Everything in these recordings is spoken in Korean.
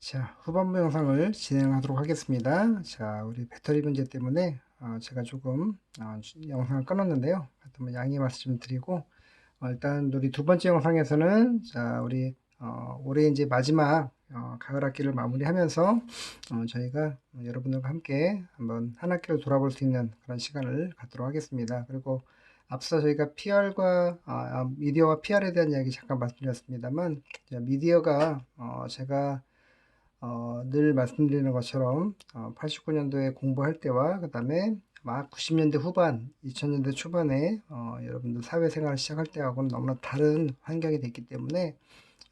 자, 후반부 영상을 진행하도록 하겠습니다. 자, 우리 배터리 문제 때문에 어, 제가 조금 어, 영상을 끊었는데요. 하여튼 뭐 양해 말씀 드리고 어, 일단 우리 두 번째 영상에서는 자, 우리 어, 올해 이제 마지막 어, 가을 학기를 마무리하면서 어, 저희가 여러분들과 함께 한번 한 학기를 돌아볼 수 있는 그런 시간을 갖도록 하겠습니다. 그리고 앞서 저희가 PR과 아, 아, 미디어와 PR에 대한 이야기 잠깐 말씀드렸습니다만 자, 미디어가 어, 제가 어, 늘 말씀드리는 것처럼 어, 89년도에 공부할 때와 그 다음에 막 90년대 후반, 2000년대 초반에 어, 여러분들 사회생활을 시작할 때하고는 너무나 다른 환경이 됐기 때문에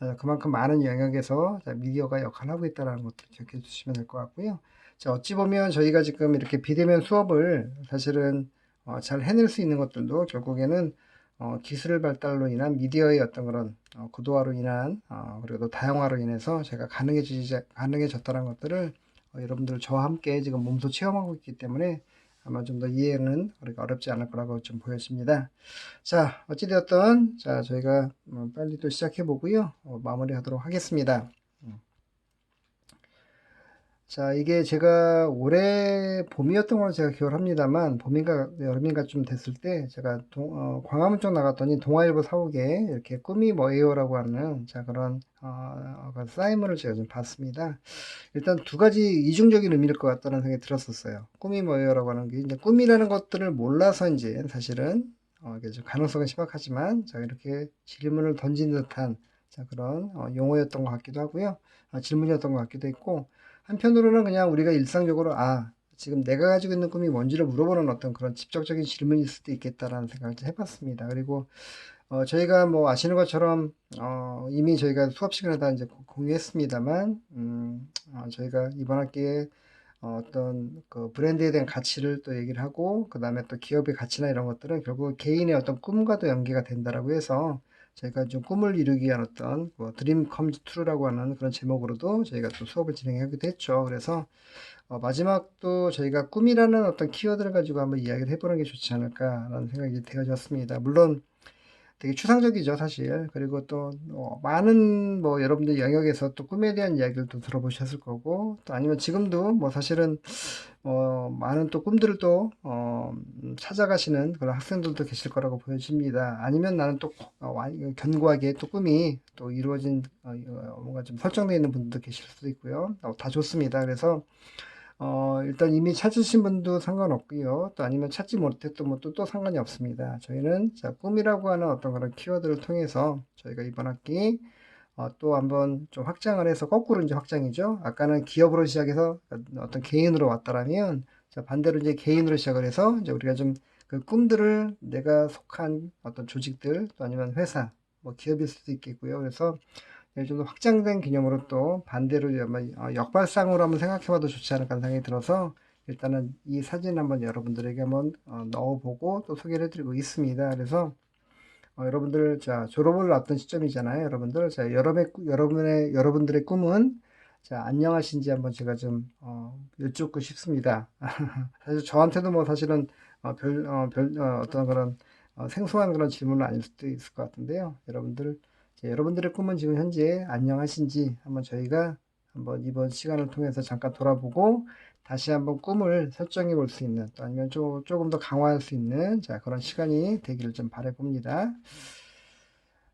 어, 그만큼 많은 영역에서 자, 미디어가 역할을 하고 있다는 것도 기억해 주시면 될 것 같고요. 자, 어찌 보면 저희가 지금 이렇게 비대면 수업을 사실은 어, 잘 해낼 수 있는 것들도 결국에는 어, 기술 발달로 인한 미디어의 어떤 그런 어, 고도화로 인한 어, 그리고 또 다양화로 인해서 제가 가능해지지 가능해졌다는 것들을 어, 여러분들 저와 함께 지금 몸소 체험하고 있기 때문에 아마 좀 더 이해는 우리가 어렵지 않을 거라고 좀 보여집니다. 자, 어찌되었든 자 저희가 어, 빨리 또 시작해 보고요. 어, 마무리하도록 하겠습니다. 자, 이게 제가 올해 봄이었던 걸로 제가 기억을 합니다만, 봄인가 여름인가 좀 됐을 때, 제가 동, 어, 광화문 쪽 나갔더니 동아일보 사옥에 이렇게 꿈이 뭐예요라고 하는, 자, 그런, 어, 그 사인물을 제가 좀 봤습니다. 일단 두 가지 이중적인 의미일 것 같다는 생각이 들었었어요. 꿈이 뭐예요라고 하는 게, 이제 꿈이라는 것들을 몰라서 이제 사실은, 어, 이게 좀 가능성은 심각하지만, 자, 이렇게 질문을 던진 듯한, 자, 그런, 어, 용어였던 것 같기도 하고요. 어, 질문이었던 것 같기도 했고, 한편으로는 그냥 우리가 일상적으로 아 지금 내가 가지고 있는 꿈이 뭔지를 물어보는 어떤 그런 직접적인 질문일 수도 있겠다라는 생각을 해봤습니다. 그리고 어, 저희가 뭐 아시는 것처럼 어, 이미 저희가 수업 시간에 다 이제 공유했습니다만 음, 어, 저희가 이번 학기에 어, 어떤 그 브랜드에 대한 가치를 또 얘기를 하고 그 다음에 또 기업의 가치나 이런 것들은 결국 개인의 어떤 꿈과도 연계가 된다라고 해서 저희가 좀 꿈을 이루기 위한 어떤 뭐 드림 컴즈 트루라고 하는 그런 제목으로도 저희가 또 수업을 진행하기도 했죠. 그래서 어, 마지막도 저희가 꿈이라는 어떤 키워드를 가지고 한번 이야기를 해보는 게 좋지 않을까라는 생각이 되어졌습니다. 물론 되게 추상적이죠, 사실. 그리고 또, 어, 많은, 뭐, 여러분들 영역에서 또 꿈에 대한 이야기를 또 들어보셨을 거고, 또 아니면 지금도 뭐 사실은, 어, 많은 또 꿈들을 또, 어, 음, 찾아가시는 그런 학생들도 계실 거라고 보여집니다. 아니면 나는 또, 어, 와- 견고하게 또 꿈이 또 이루어진, 어, 어, 뭔가 좀 설정되어 있는 분들도 계실 수도 있고요. 어, 다 좋습니다. 그래서, 어, 일단 이미 찾으신 분도 상관없고요. 또 아니면 찾지 못했던 분도 또 상관이 없습니다. 저희는 자, 꿈이라고 하는 어떤 그런 키워드를 통해서 저희가 이번 학기 어, 또 한번 좀 확장을 해서 거꾸로 이제 확장이죠. 아까는 기업으로 시작해서 어떤 개인으로 왔다라면 자, 반대로 이제 개인으로 시작을 해서 이제 우리가 좀 그 꿈들을 내가 속한 어떤 조직들 또 아니면 회사 뭐 기업일 수도 있겠고요. 그래서 좀 더 확장된 개념으로 또 반대로 어, 역발상으로 한번 생각해봐도 좋지 않을까 생각이 들어서 일단은 이 사진 한번 여러분들에게 한번 어, 넣어보고 또 소개를 해드리고 있습니다. 그래서 어, 여러분들 자 졸업을 앞둔 시점이잖아요. 여러분들 자 여러분의 여러분의 여러분들의 꿈은 자 안녕하신지 한번 제가 좀 어, 여쭙고 싶습니다. 사실 저한테도 뭐 사실은 어, 별, 어, 별 어, 어떤 그런 어, 생소한 그런 질문은 아닐 수도 있을 것 같은데요. 여러분들 자, 여러분들의 꿈은 지금 현재 안녕하신지 한번 저희가 한번 이번 시간을 통해서 잠깐 돌아보고 다시 한번 꿈을 설정해 볼 수 있는 또 아니면 조, 조금 더 강화할 수 있는 자, 그런 시간이 되기를 좀 바래 봅니다.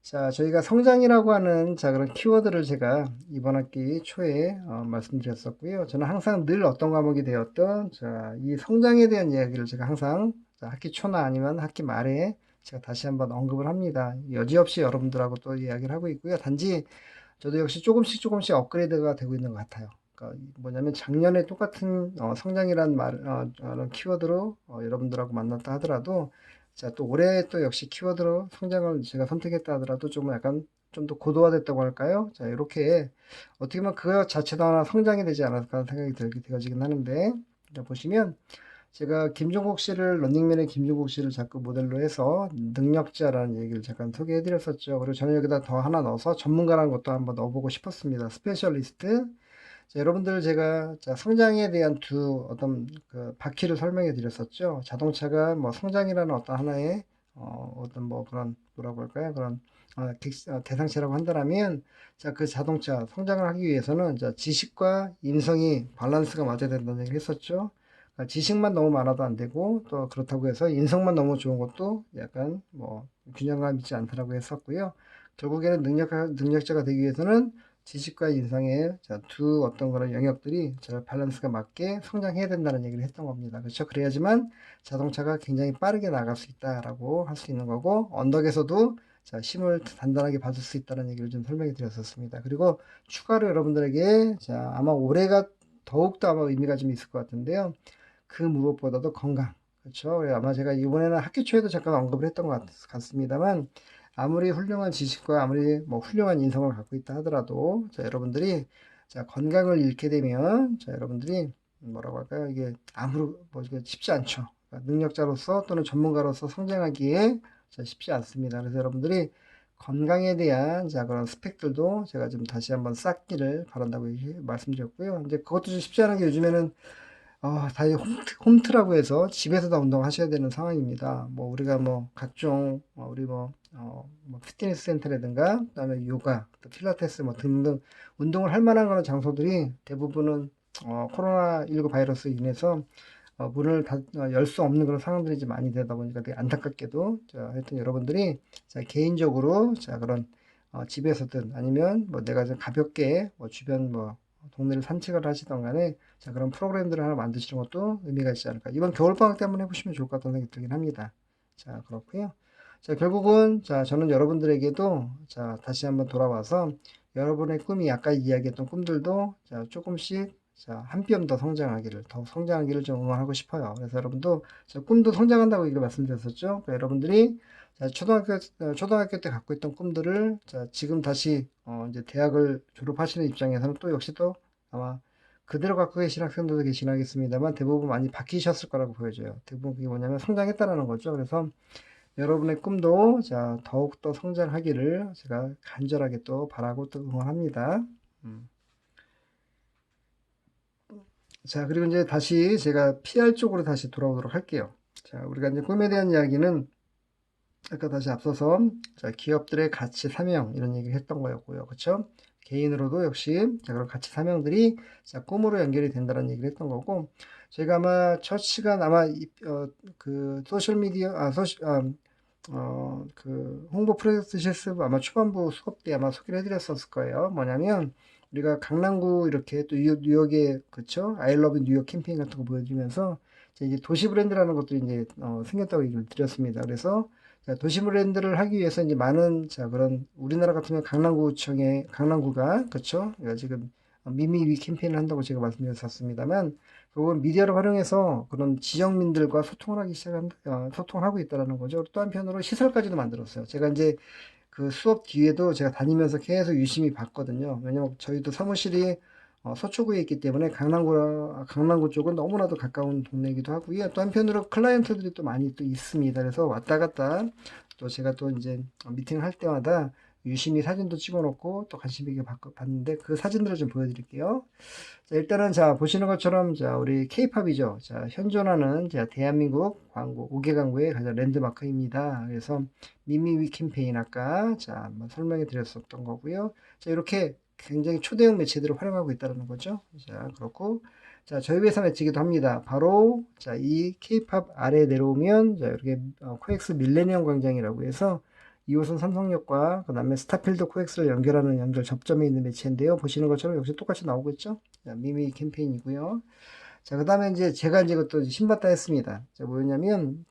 자, 저희가 성장이라고 하는 자, 그런 키워드를 제가 이번 학기 초에 어, 말씀드렸었고요. 저는 항상 늘 어떤 과목이 되었던 자, 이 성장에 대한 이야기를 제가 항상 자, 학기 초나 아니면 학기 말에 제가 다시 한번 언급을 합니다. 여지없이 여러분들하고 또 이야기를 하고 있고요. 단지 저도 역시 조금씩 조금씩 업그레이드가 되고 있는 것 같아요. 그러니까 뭐냐면 작년에 똑같은 어, 성장이란 말, 어, 어, 키워드로 어, 여러분들하고 만났다 하더라도 자, 또 올해 또 역시 키워드로 성장을 제가 선택했다 하더라도 좀 약간 좀 더 고도화됐다고 할까요? 자, 이렇게 어떻게 보면 그거 자체도 하나 성장이 되지 않았을까 하는 생각이 들게 되어지긴 하는데 자, 보시면 제가 김종국 씨를 런닝맨의 김종국 씨를 자꾸 모델로 해서 능력자라는 얘기를 잠깐 소개해 드렸었죠. 그리고 저는 여기다 더 하나 넣어서 전문가라는 것도 한번 넣어보고 싶었습니다. 스페셜리스트. 자, 여러분들 제가 자, 성장에 대한 두 어떤 그 바퀴를 설명해 드렸었죠. 자동차가 뭐 성장이라는 어떤 하나의 어, 어떤 뭐 그런 뭐라고 할까요? 그런 어, 객- 어, 대상체라고 한다면 자, 그 자동차 성장을 하기 위해서는 자, 지식과 인성이 밸런스가 맞아야 된다는 얘기를 했었죠. 그러니까 지식만 너무 많아도 안 되고 또 그렇다고 해서 인성만 너무 좋은 것도 약간 뭐 균형감 있지 않다라고 했었고요. 결국에는 능력 능력자가 되기 위해서는 지식과 인성의 자, 두 어떤 그런 영역들이 잘 밸런스가 맞게 성장해야 된다는 얘기를 했던 겁니다. 그렇죠? 그래야지만 자동차가 굉장히 빠르게 나갈 수 있다라고 할 수 있는 거고 언덕에서도 자, 힘을 단단하게 받을 수 있다는 얘기를 좀 설명해 드렸었습니다. 그리고 추가로 여러분들에게 자, 아마 올해가 더욱더 아마 의미가 좀 있을 것 같은데요. 그 무엇보다도 건강. 그렇죠? 아마 제가 이번에는 학기 초에도 잠깐 언급을 했던 것 같- 같습니다만 아무리 훌륭한 지식과 아무리 뭐 훌륭한 인성을 갖고 있다 하더라도 자, 여러분들이 자, 건강을 잃게 되면 자, 여러분들이 뭐라고 할까요? 이게 아무로 뭐 쉽지 않죠. 그러니까 능력자로서 또는 전문가로서 성장하기에 자, 쉽지 않습니다. 그래서 여러분들이 건강에 대한 자 그런 스펙들도 제가 좀 다시 한번 쌓기를 바란다고 말씀드렸고요. 이제 그것도 좀 쉽지 않은 게 요즘에는 어, 다이 홈트, 홈트 라고 해서 집에서 다 운동하셔야 되는 상황입니다. 뭐 우리가 뭐 각종 어, 우리 뭐, 어, 뭐 피트니스 센터라든가 그다음에 요가, 또 필라테스 뭐 등등 운동을 할 만한 그런 장소들이 대부분은 어, 코로나 19 바이러스로 인해서 어, 문을 열수 없는 그런 상황들이 이제 많이 되다 보니까 되게 안타깝게도 자, 하여튼 여러분들이 자, 개인적으로 자 그런 어, 집에서든 아니면 뭐 내가 좀 가볍게 뭐 주변 뭐 동네를 산책을 하시던 간에 자 그런 프로그램들을 하나 만드시는 것도 의미가 있지 않을까. 이번 겨울방학 때 한번 해보시면 좋을 것 같다는 생각이 들긴 합니다. 자 그렇고요. 자 결국은 자 저는 여러분들에게도 자 다시 한번 돌아와서 여러분의 꿈이 아까 이야기했던 꿈들도 자 조금씩 자, 한 뼘 더 성장하기를, 더 성장하기를 좀 응원하고 싶어요. 그래서 여러분도 자, 꿈도 성장한다고 얘기를 말씀드렸었죠. 그러니까 여러분들이 자, 초등학교, 어, 초등학교 때 갖고 있던 꿈들을 자, 지금 다시 어, 이제 대학을 졸업하시는 입장에서는 또 역시 또 아마 그대로 갖고 계신 학생들도 계시긴 하겠습니다만 대부분 많이 바뀌셨을 거라고 보여져요. 대부분 그게 뭐냐면 성장했다라는 거죠. 그래서 여러분의 꿈도 자, 더욱 더 성장하기를 제가 간절하게 또 바라고 또 응원합니다. 음. 자, 그리고 이제 다시 제가 PR 쪽으로 다시 돌아오도록 할게요. 자, 우리가 이제 꿈에 대한 이야기는 아까 다시 앞서서 자, 기업들의 가치 사명 이런 얘기를 했던 거였고요. 그렇죠? 개인으로도 역시 자, 그런 가치 사명들이 자, 꿈으로 연결이 된다는 얘기를 했던 거고 제가 아마 첫 시간 아마 이, 어, 그 소셜 미디어 아 소시 아, 어, 그 홍보 프로젝트 실습 아마 초반부 수업 때 아마 소개를 해드렸었을 거예요. 뭐냐면 우리가 강남구 이렇게 또 뉴욕, 뉴욕에 그쵸 love 뉴욕 캠페인 같은 거 보여주면서 이제 도시 브랜드라는 것도 이제 어, 생겼다고 얘기를 드렸습니다. 그래서 자, 도시 브랜드를 하기 위해서 이제 많은 자 그런 우리나라 같으면 강남구청에 강남구가 그쵸 지금 미미위 캠페인을 한다고 제가 말씀드렸었습니다만 그건 미디어를 활용해서 그런 지역민들과 소통을 하기 시작한 어, 소통을 하고 있다라는 거죠. 또 한편으로 시설까지도 만들었어요. 제가 이제 그 수업 뒤에도 제가 다니면서 계속 유심히 봤거든요. 왜냐면 저희도 사무실이 어, 서초구에 있기 때문에 강남구, 강남구 쪽은 너무나도 가까운 동네이기도 하고요. 또 한편으로 클라이언트들이 또 많이 또 있습니다. 그래서 왔다 갔다 또 제가 또 이제 미팅을 할 때마다 유심히 사진도 찍어놓고 또 관심 있게 봤는데 그 사진들을 좀 보여드릴게요. 자, 일단은 자 보시는 것처럼 자 우리 케이팝이죠. 자 현존하는 자 대한민국 광고 5개 광고의 가장 랜드마크입니다. 그래서 미미위 캠페인 아까 자 한번 설명해 드렸었던 거고요. 자 이렇게 굉장히 초대형 매체들을 활용하고 있다는 거죠. 자 그렇고 자 저희 회사 매치기도 합니다. 바로 자이 케이팝 아래 내려오면 자 이렇게 어, 코엑스 밀레니엄 광장이라고 해서 2호선 삼성역과 그 다음에 스타필드 코엑스를 연결하는 연결 접점에 있는 매체인데요. 보시는 것처럼 역시 똑같이 나오겠죠? 자, 미미 캠페인이고요. 자, 그 다음에 이제 제가 이제 그것도 신봤다 했습니다. 자, 뭐였냐면,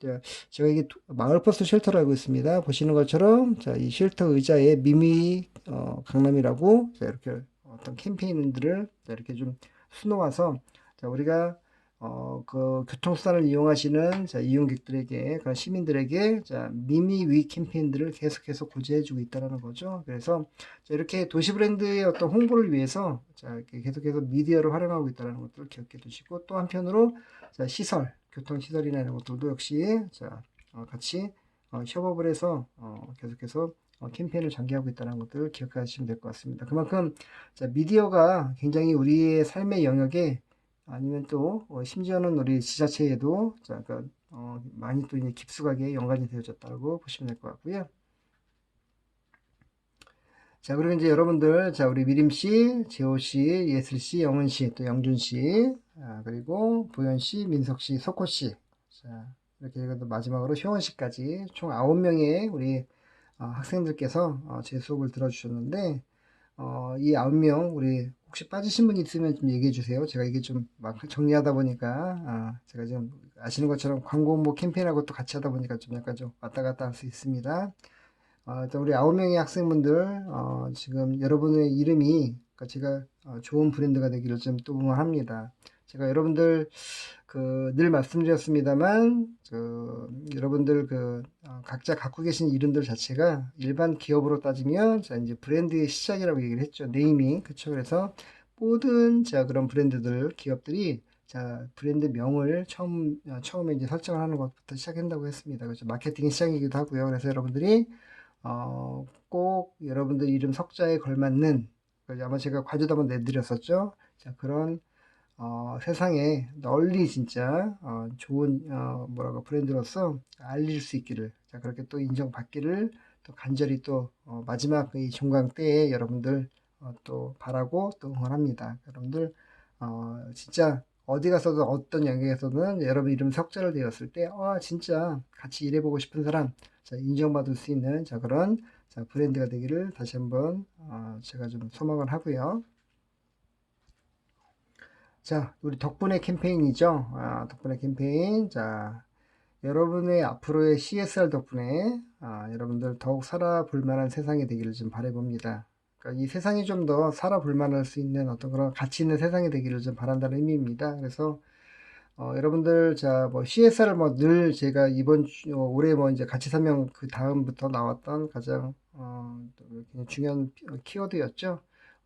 제가 이게 마을버스 쉘터를 알고 있습니다. 보시는 것처럼, 자, 이 쉘터 의자에 미미, 어, 강남이라고, 자, 이렇게 어떤 캠페인들을 자, 이렇게 좀 수놓아서, 자, 우리가 어, 그 교통수단을 이용하시는 자, 이용객들에게, 그런 시민들에게 자, 미미 위 캠페인들을 계속해서 고지해주고 있다는 거죠. 그래서 자, 이렇게 도시 브랜드의 어떤 홍보를 위해서 자, 계속해서 미디어를 활용하고 있다는 것들을 기억해 두시고 또 한편으로 자, 시설, 교통 시설이나 이런 것들도 역시 자, 어, 같이 어, 협업을 해서 어, 계속해서 어, 캠페인을 전개하고 있다는 것들을 기억하시면 될 것 같습니다. 그만큼 자, 미디어가 굉장히 우리의 삶의 영역에 아니면 또 어, 심지어는 우리 지자체에도 자, 그, 어, 많이 또 이제 깊숙하게 연관이 되어졌다고 보시면 될 것 같고요. 자, 그리고 이제 여러분들, 자, 우리 미림 씨, 재호 씨, 예슬 씨, 영은 씨, 또 영준 씨, 아, 그리고 보현 씨, 민석 씨, 석호 씨. 자, 이렇게 해서 마지막으로 효원 씨까지 총 9명의 우리 어, 학생들께서 어, 제 수업을 들어주셨는데, 어, 이 9명, 우리 혹시 빠지신 분 있으면 좀 얘기해 주세요. 제가 이게 좀 막 정리하다 보니까, 아, 제가 지금 아시는 것처럼 광고 홍보 캠페인하고 또 같이 하다 보니까 좀 약간 좀 왔다 갔다 할 수 있습니다. 어, 일단 우리 아홉 명의 학생분들 어, 지금 여러분의 이름이 그러니까 제가 어, 좋은 브랜드가 되기를 좀 또 응원합니다. 제가 여러분들 그 늘 말씀드렸습니다만 그 여러분들 그 어, 각자 갖고 계신 이름들 자체가 일반 기업으로 따지면 자 이제 브랜드의 시작이라고 얘기를 했죠. 네이밍 그쵸 그래서 모든 자 그런 브랜드들 기업들이 자 브랜드 명을 처음 어, 처음에 이제 설정을 하는 것부터 시작한다고 했습니다. 그렇죠. 마케팅이 시작이기도 하고요. 그래서 여러분들이 어, 꼭 여러분들 이름 석자에 걸맞는 그 아마 제가 과제도 한번 내드렸었죠. 자, 그런 어, 세상에 널리 진짜 어, 좋은 어, 뭐라고 브랜드로서 알릴 수 있기를 자 그렇게 또 인정받기를 또 간절히 또 어, 마지막 이 종강 때에 여러분들 어, 또 바라고 또 응원합니다. 여러분들 어, 진짜 어디 가서도 어떤 영역에서는 여러분 이름 석자를 되었을 때, 아, 진짜 같이 일해보고 싶은 사람, 자, 인정받을 수 있는 자, 그런 자, 브랜드가 되기를 다시 한번 어, 제가 좀 소망을 하고요. 자, 우리 덕분에 캠페인이죠. 아, 덕분에 캠페인. 자, 여러분의 앞으로의 CSR 덕분에 아, 여러분들 더욱 살아볼 만한 세상이 되기를 좀 바라봅니다. 그러니까 이 세상이 좀 더 살아볼 만할 수 있는 어떤 그런 가치 있는 세상이 되기를 좀 바란다는 의미입니다. 그래서 어, 여러분들 자뭐 CSR을 뭐늘 제가 이번 주, 어, 올해 뭐 이제 가치 설명 그 다음부터 나왔던 가장 어, 또 중요한 키워드였죠.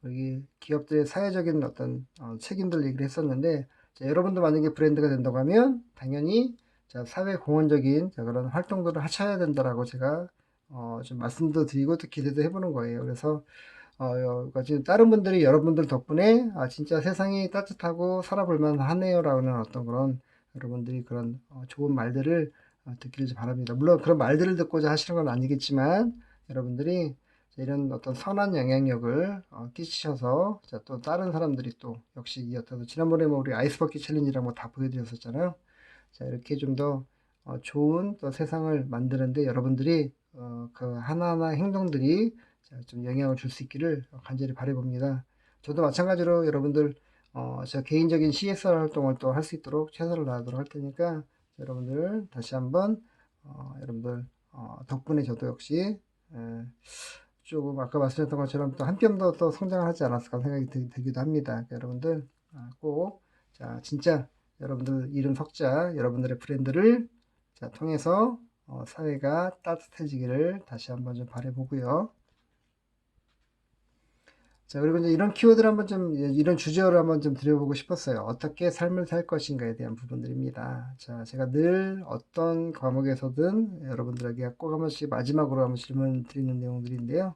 여기 기업들의 사회적인 어떤 어, 책임들 얘기를 했었는데 자, 여러분도 만약에 브랜드가 된다고 하면 당연히 자, 사회 공헌적인 자, 그런 활동들을 하셔야 된다라고 제가 어, 좀 말씀도 드리고 또 기대도 해보는 거예요. 그래서 어, 지금 다른 분들이 여러분들 덕분에 아, 진짜 세상이 따뜻하고 살아볼만 하네요라는 어떤 그런 여러분들이 그런 어, 좋은 말들을 어, 듣기를 바랍니다. 물론 그런 말들을 듣고자 하시는 건 아니겠지만 여러분들이 이런 어떤 선한 영향력을 어, 끼치셔서 자, 또 다른 사람들이 또 역시 이 어떤 지난번에 뭐 우리 아이스버킷 챌린지랑 뭐 다 보여드렸었잖아요. 자 이렇게 좀 더 어, 좋은 또 세상을 만드는데 여러분들이 어, 그 하나하나 행동들이 자, 좀 영향을 줄 수 있기를 간절히 바라봅니다. 저도 마찬가지로 여러분들 어, 저 개인적인 CSR 활동을 또 할 수 있도록 최선을 다하도록 할 테니까 여러분들 다시 한번 어, 여러분들 어, 덕분에 저도 역시 에, 조금 아까 말씀드렸던 것처럼 또 한 뼘 더 또 성장을 하지 않았을까 생각이 들, 들기도 합니다. 여러분들 아, 꼭 자, 진짜 여러분들 이름 석자 여러분들의 브랜드를 자, 통해서 어, 사회가 따뜻해지기를 다시 한번 좀 바라보고요. 자, 그리고 이제 이런 키워드를 한번 좀, 이런 주제를 한번 좀 드려보고 싶었어요. 어떻게 삶을 살 것인가에 대한 부분들입니다. 자, 제가 늘 어떤 과목에서든 여러분들에게 꼭 한 번씩 마지막으로 한번 질문 드리는 내용들인데요.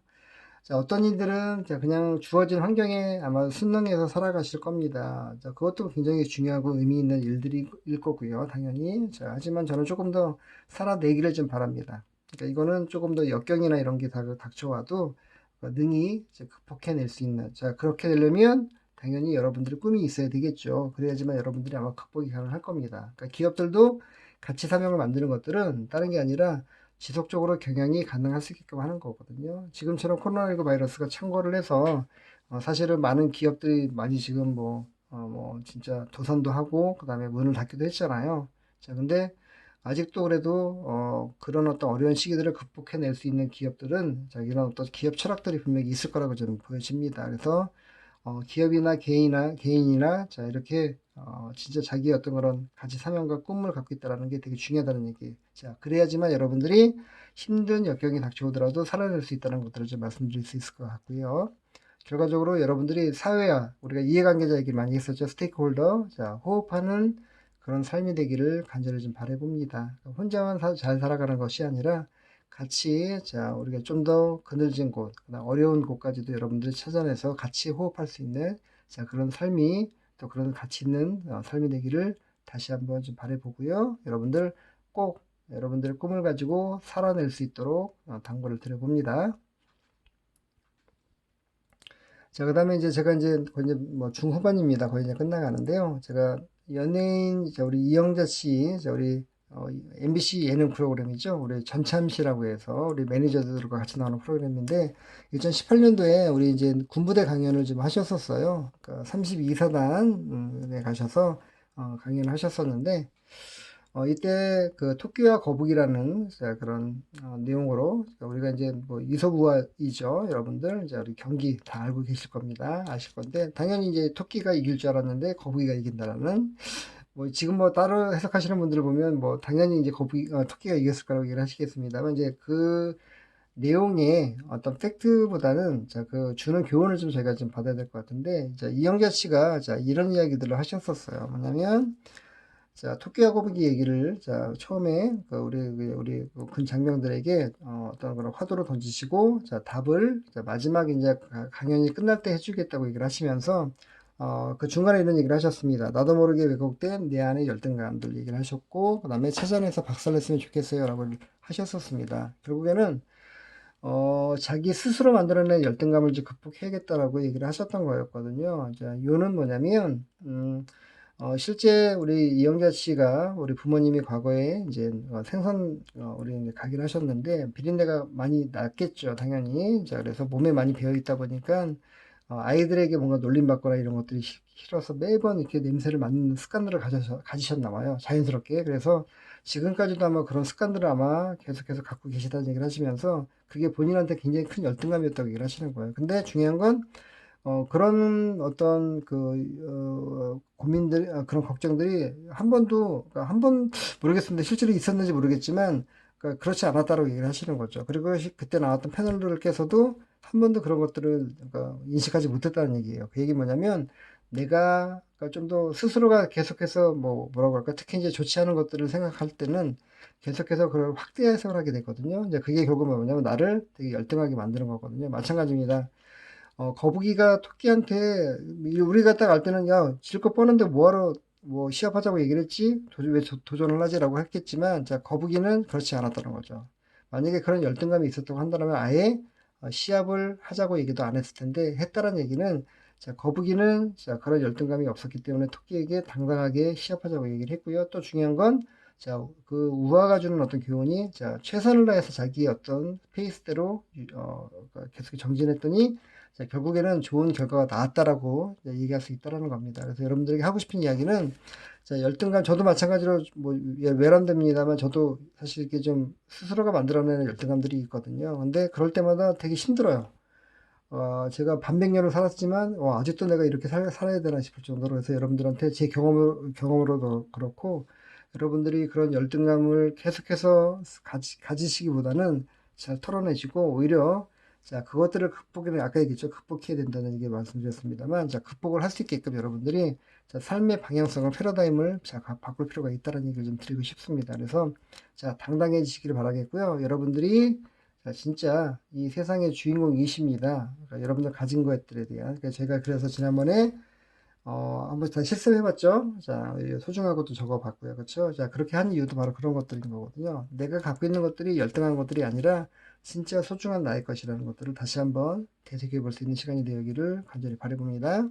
자, 어떤 이들은 자, 그냥 주어진 환경에 아마 순응해서 살아가실 겁니다. 자, 그것도 굉장히 중요하고 의미 있는 일들일 거고요. 당연히. 자, 하지만 저는 조금 더 살아내기를 좀 바랍니다. 그러니까 이거는 조금 더 역경이나 이런 게 닥쳐와도 능히 극복해낼 수 있는 자 그렇게 되려면 당연히 여러분들의 꿈이 있어야 되겠죠. 그래야지만 여러분들이 아마 극복이 가능할 겁니다. 그러니까 기업들도 가치 사명을 만드는 것들은 다른 게 아니라 지속적으로 경영이 가능할 수 있게끔 하는 거거든요. 지금처럼 코로나19 바이러스가 창궐을 해서 어, 사실은 많은 기업들이 많이 지금 뭐, 어, 뭐 진짜 도산도 하고 그 다음에 문을 닫기도 했잖아요. 자 근데 아직도 그래도 어, 그런 어떤 어려운 시기들을 극복해낼 수 있는 기업들은 자, 이런 어떤 기업 철학들이 분명히 있을 거라고 저는 보여집니다. 그래서 어, 기업이나 개인이나 개인이나 자 이렇게 어, 진짜 자기의 어떤 그런 가치 사명과 꿈을 갖고 있다는 게 되게 중요하다는 얘기. 자 그래야지만 여러분들이 힘든 역경이 닥쳐오더라도 살아낼 수 있다는 것들을 좀 말씀드릴 수 있을 것 같고요. 결과적으로 여러분들이 사회와 우리가 이해관계자 얘기 많이 했었죠. 스테이크홀더. 자 호흡하는 그런 삶이 되기를 간절히 좀 바라봅니다. 혼자만 사, 잘 살아가는 것이 아니라 같이 자 우리가 좀 더 그늘진 곳, 어려운 곳까지도 여러분들이 찾아내서 같이 호흡할 수 있는 자 그런 삶이 또 그런 가치 있는 어, 삶이 되기를 다시 한번 좀 바라보고요. 여러분들 꼭 여러분들의 꿈을 가지고 살아낼 수 있도록 어, 당부를 드려봅니다. 자, 그 다음에 이제 제가 이제 거의 뭐 중후반입니다. 거의 이제 끝나가는데요. 제가 연예인, 이제 우리 이영자 씨, 이제 우리 어, MBC 예능 프로그램이죠. 우리 전참시라고 해서 우리 매니저들과 같이 나오는 프로그램인데 2018년도에 우리 이제 군부대 강연을 좀 하셨었어요. 그러니까 32사단에 가셔서 어, 강연을 하셨었는데 어, 이때 그 토끼와 거북이라는 자, 그런 어, 내용으로 우리가 이제 뭐 이소부화이죠. 여러분들 이제 우리 경기 다 알고 계실 겁니다. 아실 건데 당연히 이제 토끼가 이길 줄 알았는데 거북이가 이긴다라는 뭐 지금 뭐 따로 해석하시는 분들을 보면 뭐 당연히 이제 거북이 어, 토끼가 이겼을 거라고 얘기를 하시겠습니다만 이제 그 내용의 어떤 팩트보다는 자, 그 주는 교훈을 좀 저희가 좀 받아야 될 것 같은데 자, 이영자 씨가 자, 이런 이야기들을 하셨었어요. 뭐냐면 자, 토끼와 거북이 얘기를 자, 처음에 그 우리 그 우리 그군 장병들에게 어, 떤 그런 화두를 던지시고 자, 답을 자, 마지막 이제 가- 강연이 끝날 때 해주겠다고 얘기를 하시면서 어, 그 중간에 이런 얘기를 하셨습니다. 나도 모르게 왜곡된 내 안의 열등감들 얘기를 하셨고, 그 다음에 체전에서 박살냈으면 좋겠어요. 라고 하셨었습니다. 결국에는, 어, 자기 스스로 만들어낸 열등감을 이제 극복해야겠다라고 얘기를 하셨던 거였거든요. 자, 이유는 뭐냐면, 음, 어, 실제 우리 이영자 씨가 우리 부모님이 과거에 이제 어, 생선 어, 우리 이제 가기를 하셨는데 비린내가 많이 났겠죠, 당연히. 자, 그래서 몸에 많이 배어 있다 보니까 어, 아이들에게 뭔가 놀림받거나 이런 것들이 싫- 싫어서 매번 이렇게 냄새를 맡는 습관들을 가지셨, 가지셨나 봐요. 자연스럽게. 그래서 지금까지도 아마 그런 습관들을 아마 계속해서 갖고 계시다는 얘기를 하시면서 그게 본인한테 굉장히 큰 열등감이었다고 얘기를 하시는 거예요. 근데 중요한 건 어, 그런 어떤 그, 어, 고민들, 아, 그런 걱정들이 한 번도, 그러니까 한 번, 모르겠습니다. 실제로 있었는지 모르겠지만, 그러니까 그렇지 않았다고 얘기를 하시는 거죠. 그리고 시- 그때 나왔던 패널들께서도 한 번도 그런 것들을 그러니까 인식하지 못했다는 얘기예요. 그 얘기 뭐냐면, 내가 그러니까 좀 더 스스로가 계속해서 뭐, 뭐라고 할까, 특히 이제 좋지 않은 것들을 생각할 때는 계속해서 그걸 확대 해석을 하게 되거든요. 이제 그게 결국 뭐냐면, 나를 되게 열등하게 만드는 거거든요. 마찬가지입니다. 어, 거북이가 토끼한테 우리 갖다가 알 때는 야, 질거 뻔한데 뭐하러 뭐 시합하자고 얘기를 했지? 도, 왜 도, 도전을 하지라고 했겠지만 자, 거북이는 그렇지 않았다는 거죠. 만약에 그런 열등감이 있었다고 한다면 아예 어, 시합을 하자고 얘기도 안 했을 텐데 했다는 얘기는 자, 거북이는 자, 그런 열등감이 없었기 때문에 토끼에게 당당하게 시합하자고 얘기를 했고요. 또 중요한 건 자, 그 우화가 주는 어떤 교훈이 자, 최선을 다해서 자기의 어떤 페이스대로 어, 계속 정진했더니 자, 결국에는 좋은 결과가 나왔다라고 얘기할 수 있다라는 겁니다. 그래서 여러분들에게 하고 싶은 이야기는 자, 열등감 저도 마찬가지로 뭐 예, 외람됩니다만 저도 사실 이렇게 좀 스스로가 만들어내는 열등감들이 있거든요. 근데 그럴 때마다 되게 힘들어요. 어, 제가 반백년을 살았지만 어, 아직도 내가 이렇게 살, 살아야 되나 싶을 정도로 해서 여러분들한테 제 경험을, 경험으로도 그렇고 여러분들이 그런 열등감을 계속해서 가지, 가지시기보다는 잘 털어내시고 오히려 자 그것들을 극복해 아까 얘기했죠 극복해야 된다는 얘기 말씀드렸습니다만 자 극복을 할 수 있게끔 여러분들이 자 삶의 방향성을 패러다임을 자 가- 바꿀 필요가 있다는 얘기를 좀 드리고 싶습니다. 그래서 자 당당해지시기를 바라겠고요. 여러분들이 자, 진짜 이 세상의 주인공이십니다. 그러니까 여러분들 가진 것들에 대한. 그러니까 제가 그래서 지난번에 어, 한번 다 실습해봤죠. 자, 소중한 것도 적어봤고요. 그렇죠? 자, 그렇게 한 이유도 바로 그런 것들인 거거든요. 내가 갖고 있는 것들이 열등한 것들이 아니라 진짜 소중한 나의 것이라는 것들을 다시 한번 되새겨 볼 수 있는 시간이 되기를 간절히 바라봅니다.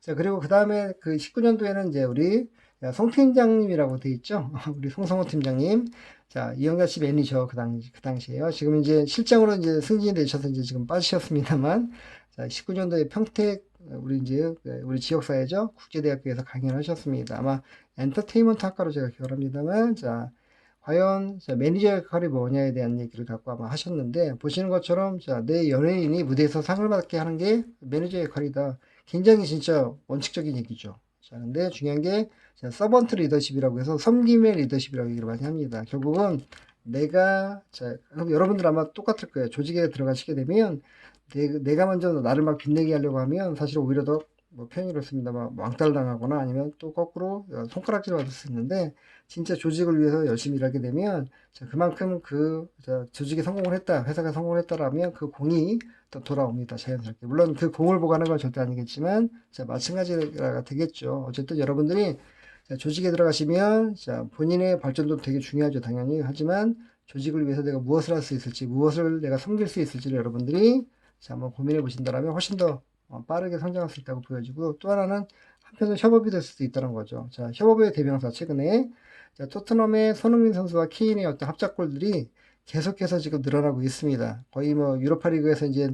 자, 그리고 그 다음에 그 19년도에는 이제 우리 송 팀장님이라고 돼 있죠. 우리 송성호 팀장님. 자, 이영자 씨 매니저 그 당시, 그 당시에요. 지금 이제 실장으로 이제 승진이 되셔서 이제 지금 빠지셨습니다만, 자, 19년도에 평택, 우리 이제, 우리 지역사회죠. 국제대학교에서 강연을 하셨습니다. 아마 엔터테인먼트 학과로 제가 기억을 합니다만, 자, 과연 자, 매니저 역할이 뭐냐에 대한 얘기를 갖고 아마 하셨는데, 보시는 것처럼, 자, 내 연예인이 무대에서 상을 받게 하는 게 매니저 역할이다. 굉장히 진짜 원칙적인 얘기죠. 자, 근데 중요한 게, 자, 서번트 리더십이라고 해서 섬김의 리더십이라고 얘기를 많이 합니다. 결국은 내가, 자, 여러분들 아마 똑같을 거예요. 조직에 들어가시게 되면 내, 가 먼저 나를 막 빛내게 하려고 하면 사실 오히려 더 뭐 표현이 그렇습니다. 막 왕따를 당하거나 아니면 또 거꾸로 손가락질 받을 수 있는데 진짜 조직을 위해서 열심히 일하게 되면 자, 그만큼 그 자, 조직이 성공을 했다, 회사가 성공을 했다라면 그 공이 또 돌아옵니다. 자연스럽게. 물론 그 공을 보가는 건 절대 아니겠지만 자, 마찬가지가 되겠죠. 어쨌든 여러분들이 자, 조직에 들어가시면 자, 본인의 발전도 되게 중요하죠. 당연히. 하지만 조직을 위해서 내가 무엇을 할 수 있을지, 무엇을 내가 섬길 수 있을지를 여러분들이 자, 한번 고민해 보신다면 훨씬 더 어, 빠르게 성장할 수 있다고 보여지고 또 하나는 한편으로 협업이 될 수도 있다는 거죠. 자, 협업의 대명사 최근에 자, 토트넘의 손흥민 선수와 케인의 어떤 합작골들이 계속해서 지금 늘어나고 있습니다. 거의 뭐 유로파 리그에서 이제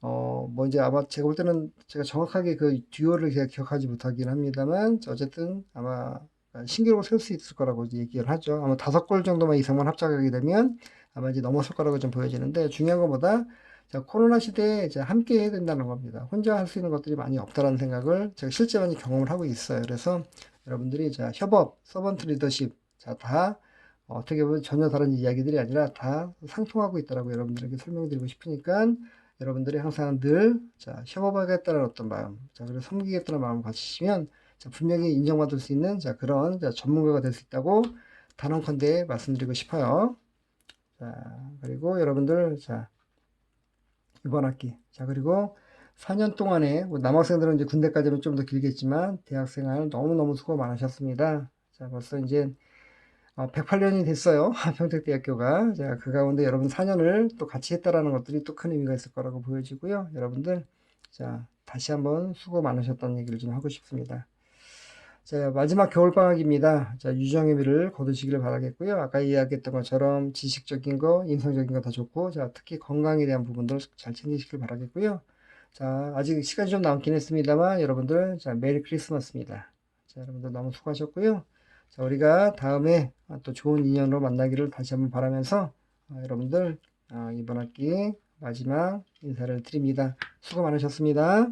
어, 뭐 이제 아마 제가 볼 때는 제가 정확하게 그 듀오를 제가 기억하지 못하긴 합니다만 어쨌든 아마 신기록을 세울 수 있을 거라고 얘기를 하죠. 아마 다섯 골 정도만 이상만 합작하게 되면 아마 이제 넘어설 거라고 좀 보여지는데 중요한 것보다 자, 코로나 시대에 함께 해야 된다는 겁니다. 혼자 할 수 있는 것들이 많이 없다라는 생각을 제가 실제 많이 경험을 하고 있어요. 그래서 여러분들이 자, 협업, 서번트 리더십, 자, 다 어떻게 보면 전혀 다른 이야기들이 아니라 다 상통하고 있다라고 여러분들에게 설명드리고 싶으니까 여러분들이 항상 늘 자, 협업하겠다는 어떤 마음, 자, 그리고 섬기겠다는 마음을 가지시면 자, 분명히 인정받을 수 있는 자, 그런 자, 전문가가 될 수 있다고 단언컨대 말씀드리고 싶어요. 자, 그리고 여러분들 자, 이번 학기. 자, 그리고 4년 동안에 뭐 남학생들은 이제 군대까지 하면 좀더 길겠지만 대학생활 너무너무 수고 많으셨습니다. 자, 벌써 이제 108년이 됐어요. 평택대학교가. 자, 그 가운데 여러분 4년을 또 같이 했다라는 것들이 또 큰 의미가 있을 거라고 보여지고요. 여러분들, 자, 다시 한번 수고 많으셨다는 얘기를 좀 하고 싶습니다. 자, 마지막 겨울방학입니다. 자, 유정의 미를 거두시기를 바라겠고요. 아까 이야기했던 것처럼 지식적인 거, 인성적인 거 다 좋고, 자, 특히 건강에 대한 부분들 잘 챙기시길 바라겠고요. 자, 아직 시간이 좀 남긴 했습니다만, 여러분들, 자, 메리 크리스마스입니다. 자, 여러분들 너무 수고하셨고요. 자, 우리가 다음에 또 좋은 인연으로 만나기를 다시 한번 바라면서, 어, 여러분들, 어, 이번 학기 마지막 인사를 드립니다. 수고 많으셨습니다.